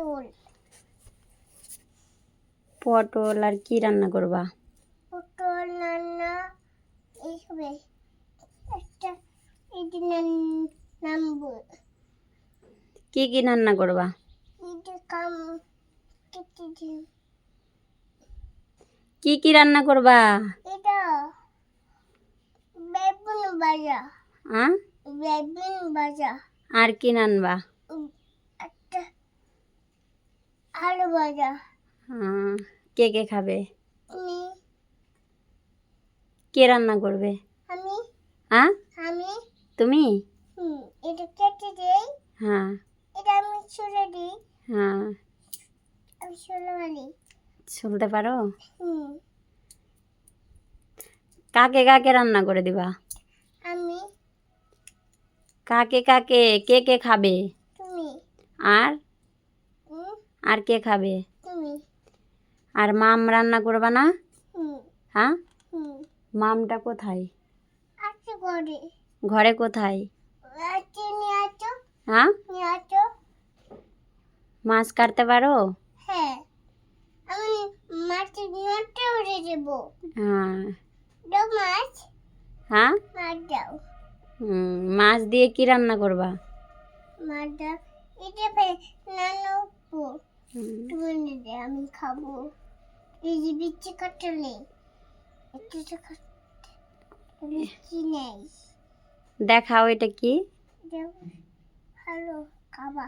পটল। পটল আর কি রান্না করবা? পটল রান্না এই হবে। একটা এটি নামবো। কি কি রান্না করবা? কি কি রান্না করবা? এটা বেগুন ভাজা। আ? বেগুন ভাজা। আর কি রান্নবা উম, একটা আলু ভাজা আহ, কে কে খাবে? আমি। কে রান্না করবে? আমি। হ্যাঁ আমি। তুমি? হুম এটা কেটে দেই। হ্যাঁ। এটা আমি ছুলে দিই। হ্যাঁ। আমি ছুলে মারি। শুনতে পারো? হুম। কাকে কাকে রান্না করে দিবা? আমি। কাকে কাকে? কে কে খাবে? তুমি। আর? হুম আর কে খাবে? তুমি। আর মাম রান্না করবা না? হ্যাঁ? মামটা কোথায়? ঘরে। কোথায়? হ্যাঁ? মাছ কাটতে পারো? হ্যাঁ। হ্যাঁ। মাছ। হ্যাঁ? মাছ দিয়ে কি রান্না করবা? মাছ দাও। এটা ফে নানো পো হুম, তুমি দে আমি খাব। এই যে বিচ্ছি কাটলে তো কাটতে নেই? দেখাও এটা কি? হ্যালো খাবা।